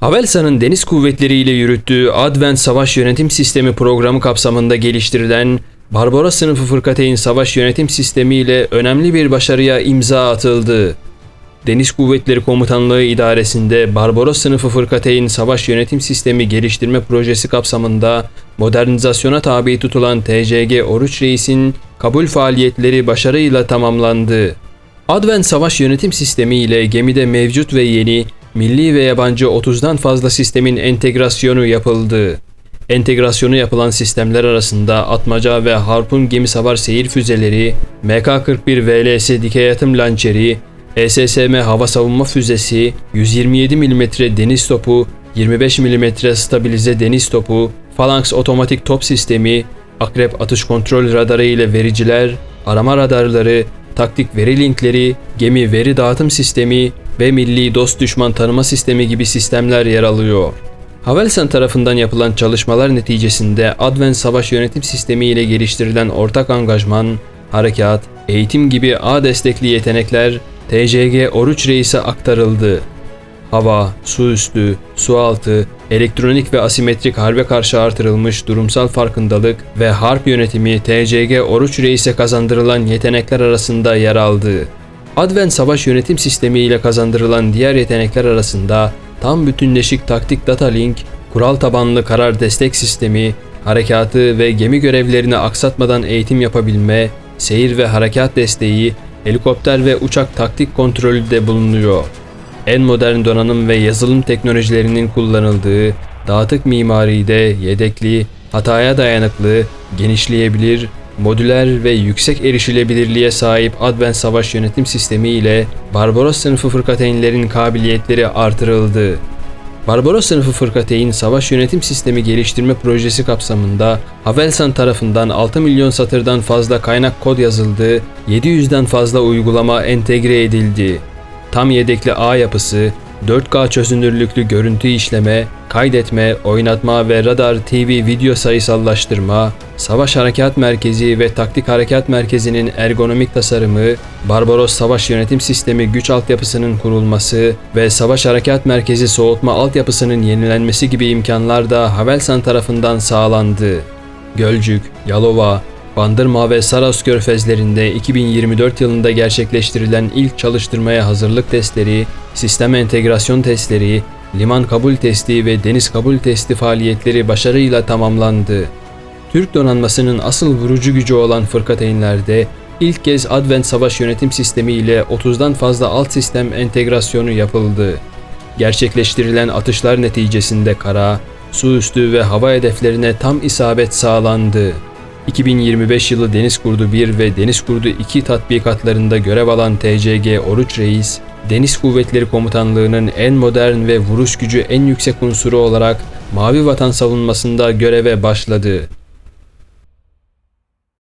Havelsan'ın deniz kuvvetleriyle yürüttüğü Advent Savaş Yönetim Sistemi programı kapsamında geliştirilen Barbaros sınıfı fırkateyn savaş yönetim sistemi ile önemli bir başarıya imza atıldı. Deniz Kuvvetleri Komutanlığı İdaresi'nde Barbaros sınıfı fırkateyn savaş yönetim sistemi geliştirme projesi kapsamında modernizasyona tabi tutulan TCG Oruç Reis'in kabul faaliyetleri başarıyla tamamlandı. Advent Savaş Yönetim Sistemi ile gemide mevcut ve yeni, milli ve yabancı 30'dan fazla sistemin entegrasyonu yapıldı. Entegrasyonu yapılan sistemler arasında Atmaca ve Harpun gemi savar seyir füzeleri, MK-41 VLS dikey atım lançeri, ESSM hava savunma füzesi, 127 mm deniz topu, 25 mm stabilize deniz topu, Phalanx otomatik top sistemi, Akrep atış kontrol radarı ile vericiler, arama radarları, taktik veri linkleri, gemi veri dağıtım sistemi ve milli dost düşman tanıma sistemi gibi sistemler yer alıyor. Havelsan tarafından yapılan çalışmalar neticesinde Advent Savaş Yönetim Sistemi ile geliştirilen ortak angajman, harekat, eğitim gibi A destekli yetenekler TCG Oruç Reis'e aktarıldı. Hava, su üstü, su altı, elektronik ve asimetrik harbe karşı artırılmış durumsal farkındalık ve harp yönetimi TCG Oruç Reis'e kazandırılan yetenekler arasında yer aldı. Advent Savaş Yönetim Sistemi ile kazandırılan diğer yetenekler arasında tam bütünleşik taktik data link, kural tabanlı karar destek sistemi, harekatı ve gemi görevlerini aksatmadan eğitim yapabilme, seyir ve harekat desteği, helikopter ve uçak taktik kontrolü de bulunuyor. En modern donanım ve yazılım teknolojilerinin kullanıldığı, dağıtık mimaride yedekli, hataya dayanıklı, genişleyebilir, modüler ve yüksek erişilebilirliğe sahip Advent Savaş Yönetim Sistemi ile Barbaros sınıfı fırkateynlerin kabiliyetleri artırıldı. Barbaros sınıfı fırkateyn savaş yönetim sistemi geliştirme projesi kapsamında Havelsan tarafından 6 milyon satırdan fazla kaynak kod yazıldı, 700'den fazla uygulama entegre edildi. Tam yedekli ağ yapısı, 4K çözünürlüklü görüntü işleme, kaydetme, oynatma ve radar TV video sayısallaştırma, Savaş Harekat Merkezi ve Taktik Harekat Merkezi'nin ergonomik tasarımı, Barbaros Savaş Yönetim Sistemi güç altyapısının kurulması ve Savaş Harekat Merkezi soğutma altyapısının yenilenmesi gibi imkanlar da Havelsan tarafından sağlandı. Gölcük, Yalova, Bandırma ve Saros körfezlerinde 2024 yılında gerçekleştirilen ilk çalıştırmaya hazırlık testleri, sistem entegrasyon testleri, liman kabul testi ve deniz kabul testi faaliyetleri başarıyla tamamlandı. Türk donanmasının asıl vurucu gücü olan fırkateynlerde ilk kez Advent Savaş Yönetim Sistemi ile 30'dan fazla alt sistem entegrasyonu yapıldı. Gerçekleştirilen atışlar neticesinde kara, su üstü ve hava hedeflerine tam isabet sağlandı. 2025 yılı Deniz Kurdu 1 ve Deniz Kurdu 2 tatbikatlarında görev alan TCG Oruç Reis, Deniz Kuvvetleri Komutanlığı'nın en modern ve vuruş gücü en yüksek unsuru olarak Mavi Vatan savunmasında göreve başladı.